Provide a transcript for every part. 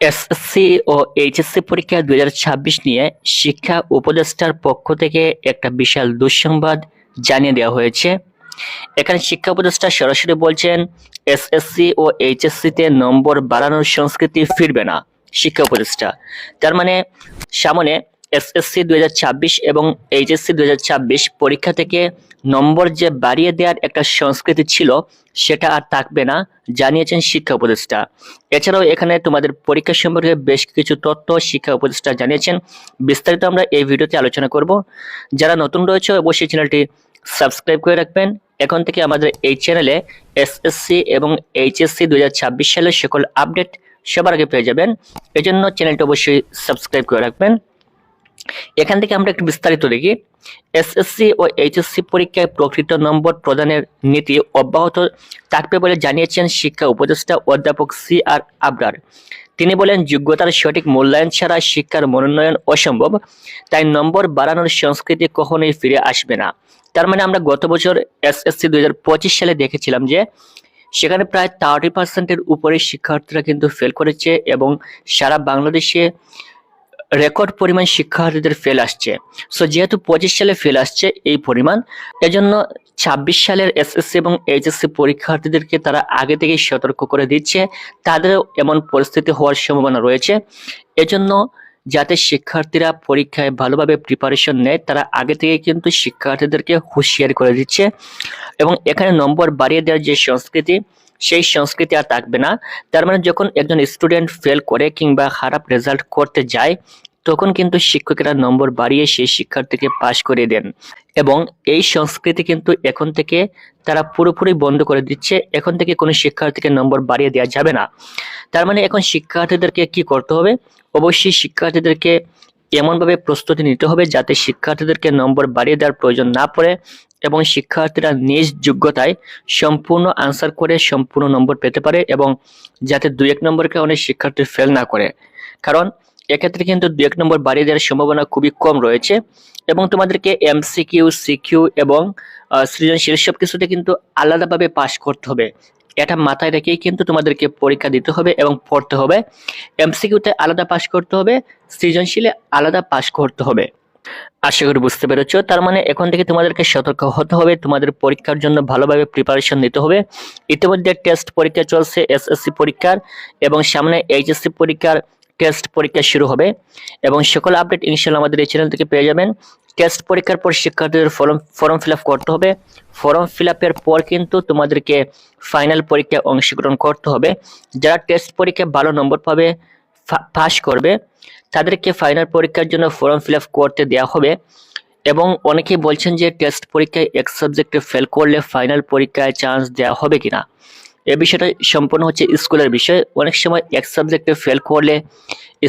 SSC ও HSC পরীক্ষা দুই হাজার ছাব্বিশ নিয়ে শিক্ষা উপদেষ্টার পক্ষ থেকে একটা বিশাল দুঃসংবাদ জানিয়ে দেওয়া হয়েছে। এখানে শিক্ষা উপদেষ্টা সরাসরি বলছেন এসএসসি ও এইচএসসিতে নম্বর বাড়ানোর সংস্কৃতি ফিরবে না শিক্ষা উপদেষ্টা। তার মানে সামনে এসএসসি দু হাজার ছাব্বিশ এবং এইচএসসি দু হাজার ছাব্বিশ পরীক্ষা থেকে নম্বর যে বাড়িয়ে দেওয়ার একটা সংস্কৃতি ছিল, সেটা আর থাকবে না, জানিয়েছেন শিক্ষা উপদেষ্টা। এছাড়াও এখানে তোমাদের পরীক্ষা সম্পর্কে বেশ কিছু তথ্য শিক্ষা উপদেষ্টা জানিয়েছেন। বিস্তারিত আমরা এই ভিডিওতে আলোচনা করব। যারা নতুন রয়েছে, অবশ্যই চ্যানেলটি সাবস্ক্রাইব করে রাখবেন। এখন থেকে আমাদের এই চ্যানেলে এসএসসি এবং এইচএসসি দুই সালের সকল আপডেট সবার আগে পেয়ে যাবেন। এজন্য চ্যানেলটি অবশ্যই সাবস্ক্রাইব করে রাখবেন। এখান থেকে আমরা একটু বিস্তারিত দেখি। এসএসসি ও এইচএসসি পরীক্ষায় প্রকৃত নম্বর প্রদানের নীতি অব্যাহত। থাকবে বলে জানিয়েছেন শিক্ষা উপদেষ্টা অধ্যাপক সি আর আবরার। তিনি বলেন, যোগ্যতার সঠিক মূল্যায়ন ছাড়া শিক্ষার মনোনয়ন অসম্ভব। তাই নম্বর বাড়ানোর সংস্কৃতি কখনোই ফিরে আসবে না। তার মানে আমরা গত বছর এসএসসি দু হাজার পঁচিশ সালে দেখেছিলাম যে, সেখানে প্রায় থার্টি পার্সেন্টের উপরে শিক্ষার্থীরা কিন্তু ফেল করেছে এবং সারা বাংলাদেশে রেকর্ড পরিমাণ শিক্ষার্থীদের ফেল আসছে। সো যেহেতু পঁচিশ সালে ফেল আসছে এই পরিমাণ, এজন্য ছাব্বিশ সালের এসএসসি এবং এইচএসসি পরীক্ষার্থীদেরকে তারা আগে থেকেই সতর্ক করে দিচ্ছে। তাদেরও এমন পরিস্থিতি হওয়ার সম্ভাবনা রয়েছে। এজন্য যাতে শিক্ষার্থীরা পরীক্ষায় ভালোভাবে প্রিপারেশন নেয়, তারা আগে থেকে কিন্তু শিক্ষার্থীদেরকে হুঁশিয়ারি করে দিচ্ছে। এবং এখানে নম্বর বাড়িয়ে দেওয়ার যে সংস্কৃতি সেই সংস্কৃতি আর থাকবে না। তার মানে যখন একজন স্টুডেন্ট ফেল করে কিংবা খারাপ রেজাল্ট করতে যায়, তখন কিন্তু শিক্ষকেরা নম্বর বাড়িয়ে সেই শিক্ষার্থীকে পাশ করে দেন। এবং এই সংস্কৃতি কিন্তু এখন থেকে তারা পুরোপুরি বন্ধ করে দিচ্ছে। এখন থেকে কোনো শিক্ষার্থীকে নম্বর বাড়িয়ে দেওয়া যাবে না। তার মানে এখন শিক্ষার্থীদেরকে কি করতে হবে? অবশ্যই শিক্ষার্থীদেরকে এমনভাবে প্রস্তুতি নিতে হবে যাতে শিক্ষার্থীদেরকে নম্বর বাড়িয়ে দেওয়ার প্রয়োজন না পড়ে এবং শিক্ষার্থীরা নিজ যোগ্যতায় সম্পূর্ণ আনসার করে সম্পূর্ণ নম্বর পেতে পারে এবং যাতে দুই এক নম্বরকে অনেক শিক্ষার্থী ফেল না করে। কারণ এক্ষেত্রে কিন্তু দুই এক নম্বর বাড়িয়ে দেওয়ার সম্ভাবনা খুবই কম রয়েছে এবং তোমাদেরকে এমসিকিউ সিকিউ এবং সৃজনশীল সব কিছুতে কিন্তু আলাদাভাবে পাশ করতে হবে। এটা মাথায় রেখেই কিন্তু তোমাদেরকে পরীক্ষা দিতে হবে এবং পড়তে হবে। এমসিকিউতে আলাদা পাশ করতে হবে, সৃজনশীলে আলাদা পাশ করতে হবে। আশা করি বুঝতে পেরেছ। তার মানে এখন থেকে তোমাদেরকে সতর্ক হতে হবে, তোমাদের পরীক্ষার জন্য ভালোভাবে প্রিপারেশন নিতে হবে। ইতিমধ্যে টেস্ট পরীক্ষা চলছে এসএসসি পরীক্ষার এবং সামনে এইচএসসি পরীক্ষার টেস্ট পরীক্ষা শুরু হবে এবং সকল আপডেট ইনশাল্লাহ আমাদের এই চ্যানেল থেকে পেয়ে যাবেন। টেস্ট পরীক্ষার পর শিক্ষার্থীদের ফর্ম ফর্ম ফিল করতে হবে। ফর্ম ফিল পর কিন্তু তোমাদেরকে ফাইনাল পরীক্ষায় অংশগ্রহণ করতে হবে। যারা টেস্ট পরীক্ষায় ভালো নম্বর পাবে পাস করবে, তাদেরকে ফাইনাল পরীক্ষার জন্য ফর্ম ফিল করতে দেওয়া হবে। এবং অনেকেই বলছেন যে টেস্ট পরীক্ষায় এক সাবজেক্টে ফেল করলে ফাইনাল পরীক্ষায় চান্স দেওয়া হবে কিনা। এ বিষয়টা সম্পূর্ণ হচ্ছে স্কুলের বিষয়। অনেক সময় এক সাবজেক্টে ফেল করলে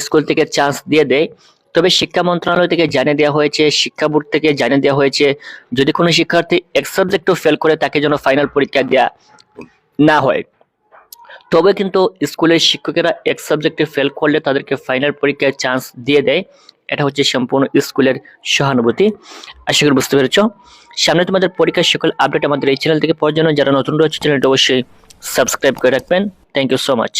স্কুল থেকে চান্স দিয়ে দেয়। তবে শিক্ষা মন্ত্রণালয় থেকে জানিয়ে দেওয়া হয়েছে, শিক্ষা বোর্ড থেকে জানিয়ে দেওয়া হয়েছে, যদি কোনো শিক্ষার্থী এক সাবজেক্টও ফেল করে, তাকে যেন ফাইনাল পরীক্ষা দেওয়া না হয়। তবে কিন্তু স্কুলের শিক্ষকেরা এক সাবজেক্টে ফেল করলে তাদেরকে ফাইনাল পরীক্ষায় চান্স দিয়ে দেয়। এটা হচ্ছে সম্পূর্ণ স্কুলের সহানুভূতি। আশা করি বুঝতে পেরেছ। সামনে তোমাদের পরীক্ষার সকল আপডেট আমাদের এই চ্যানেল থেকে পাওয়ার জন্য। যারা নতুন রয়েছে চ্যানেলটা অবশ্যই সাবস্ক্রাইব করে রাখবেন থ্যাংক ইউ সো মাচ